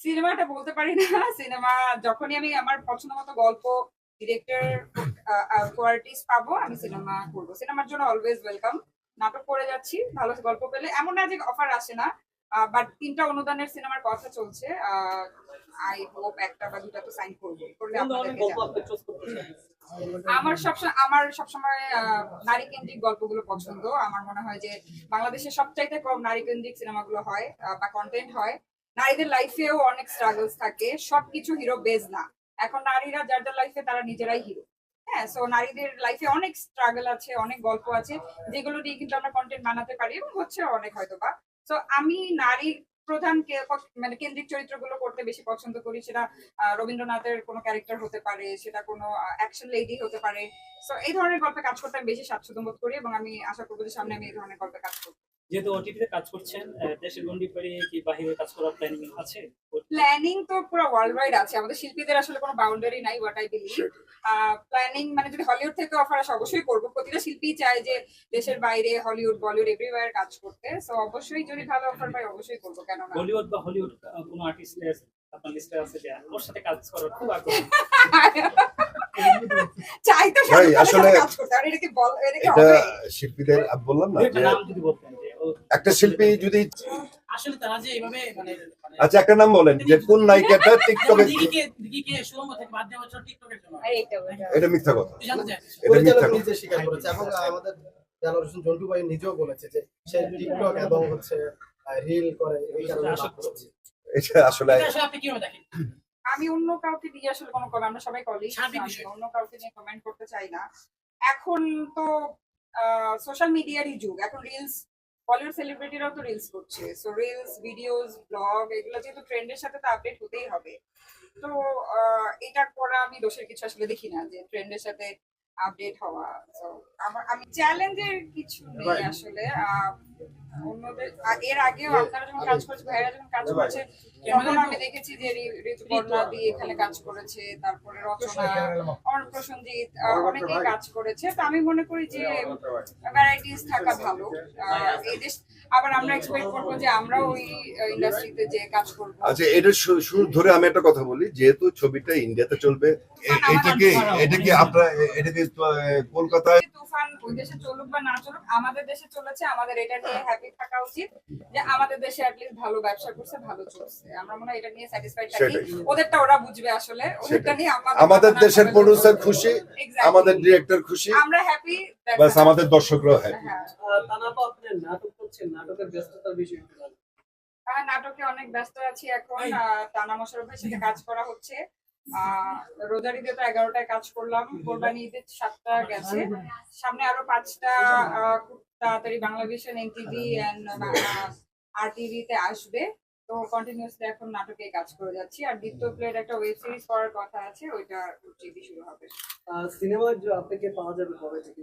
সিনেমাটা বলতে পারি না। সিনেমা যখনই আমি আমার পছন্দ মতো গল্প ডিরেক্টর কোয়ালিটিস পাবো আমি সিনেমা করব। সিনেমার জন্য অলওয়েজ ওয়েলকাম নাটক করে যাচ্ছি ভালো গল্প পেলে। এমন না যে অফার আসে না বাট তিনটা অনুদানের সিনেমার কথা চলছে। আই হোপ একটা বা দুটা তো সাইন করব। করলে আমার সবসময় আমার সবসময় নারী কেন্দ্রিক গল্পগুলো পছন্দ। আমার মনে হয় যে বাংলাদেশে সবচাইতে কম নারী কেন্দ্রিক সিনেমাগুলো হয় বা কন্টেন্ট হয়। নারীদের লাইফেও অনেক স্ট্রাগলস থাকে। সবকিছু হিরো বেজ না। এখন নারীরা যার যার লাইফে তারা নিজেরাই হিরো হ্যাঁ সো নারীদের লাইফে অনেক স্ট্রাগল আছে, অনেক গল্প আছে, যেগুলো নিয়ে কিন্তু আমরা কন্টেন্ট বানাতে পারি এবং হচ্ছে অনেক হয়তো বা তো আমি নারী প্রধান মানে কেন্দ্রিক চরিত্রগুলো করতে বেশি পছন্দ করি। সেটা রবীন্দ্রনাথের কোনো ক্যারেক্টার হতে পারে, সেটা কোনো অ্যাকশন লেডি হতে পারে। তো এই ধরনের গল্পে কাজ করতে আমি বেশি স্বাচ্ছন্দ্য বোধ করি এবং আমি আশা করব যে সামনে আমি এই ধরনের গল্পে কাজ করব। যেহেতু ওটিটিতে কাজ করছেন আহ, দেশের গন্ডি পেরিয়ে কি বাহিরে কাজ করার প্ল্যানিং আছে? প্ল্যানিং তো পুরো ওয়ার্ল্ড ওয়াইড আছে। আমাদের শিল্পীদের আসলে কোনো বাউন্ডারি নাই হোয়াট আই বিলিভ প্ল্যানিং মানে যদি হলিউড থেকে অফার আসে অবশ্যই করব। প্রতিটা শিল্পী চায় যে দেশের বাইরে হলিউড বলিউড এভরিওয়ার কাজ করতে। সো অবশ্যই যদি ভালো অফার পাই অবশ্যই করব। কেন না বলিউড বা হলিউড কোনো আর্টিস্ট আপনার লিস্টে আছে যে ওর সাথে কাজ করার খুব আগ্রহ। চাই তো ভাই, আসলে- কাজ করতে। আর এটা কি বল এটা শিল্পীদের বললাম না যে নাম যদি বলতেন একটা শিল্পী যদি আসলে তারা যে এইভাবে মানে মানে আচ্ছা একটা নাম বলেন যে কোন নায়িকাটা টিকটকে দিদিকে দিদিকে সুরঙ্গ থেকে বাদ দেওয়া হচ্ছে টিকটকের জন্য। এটা মিথ্যা কথা। এটা মিথ্যা কথা। নিজে স্বীকার করেছে এবং আমাদের জেনারেশন জন্টু ভাই নিজেও বলেছে যে সে টিকটক এবং হচ্ছে রিল করে এই কারণে এটা আসলে আপনি কীভাবে দেখেন? আমি অন্য কাউকে দিয়ে আসলে কোনো কমেন্ট আমরা সবাই কলি সার্বিক আমি অন্য কাউকে নিয়ে কমেন্ট করতে চাই না। এখন তো সোশ্যাল মিডিয়ারই যুগ। এখন রিলস বলিউড সেলিব্রিটিরাও তো রিলস করছে। সো রিলস ভিডিওস ব্লগ এগুলো যেহেতু ট্রেন্ডের সাথে তো আপডেট হতেই হবে। তো আহ, এটা করা আমি দোষের কিছু আসলে দেখি না যে ট্রেন্ডের সাথে আপডেট হওয়া। আমার আমি চ্যালেঞ্জের কিছু নেই আসলে অন্যদের এর আগেও আপনারা যখন কাজ করেছে ভাইরা যখন কাজ করেছে তখন আমি দেখেছি যে ঋতুপর্ণা দিয়ে এখানে কাজ করেছে তারপরে রচনা অর্ণ প্রসঞ্জিৎ অনেকেই কাজ করেছে তো আমি মনে করি যে ভ্যারাইটিস থাকা ভালো। আহ, এই দেশ আবার আমরা এক্সপেক্ট করব যে আমরাও ওই ইন্ডাস্ট্রিতে যে কাজ করব। আচ্ছা এটা শুরু ধরে আমি একটা কথা বলি যেহেতু ছবিটা ইন্ডিয়াতে চলবে এটা কি এটা কি আপনার এটা কি কলকাতায় তুফান ওই দেশে চলুক বা না চলুক আমাদের দেশে চলেছে আমাদের এটা নিয়ে হ্যাপি থাকা উচিত যে আমাদের দেশে অ্যাটলিস্ট ভালো ব্যবসা করছে ভালো চলছে। আমরা মনে হয় এটা নিয়ে স্যাটিসফাইড থাকি। ওদেরটা ওরা বুঝবে আসলে ওদেরটা নিয়ে আমাদের আমাদের দেশের প্রডিউসার খুশি. আমাদের ডিরেক্টর খুশি। আমরা হ্যাপি বাস আমাদের দর্শকরাও হ্যাপি হ্যাঁ। তানাপা আপনি নাটক করছেন নাটকের ব্যস্ততার বিষয় নাটকে অনেক ব্যস্ত আছি এখন। আহ, টানা মোশারফের সাথে কাজ করা হচ্ছে। আহ, রোজারিতে তো এগারোটায় কাজ করলাম। কোরবানি ঈদের সাতটা গেছে। সামনে আরও পাঁচটা খুব তাড়াতাড়ি বাংলাদেশের এনটিভি অ্যান্ড আর টিভিতে আসবে। তো কন্টিনিউসলি এখন নাটকে কাজ করে যাচ্ছি। আর দ্বিতীয় প্লেট একটা ওয়েব সিরিজ করার কথা আছে ওইটা টিভি শুরু হবে। সিনেমা আপনাকে পাওয়া যাবে কবে থেকে?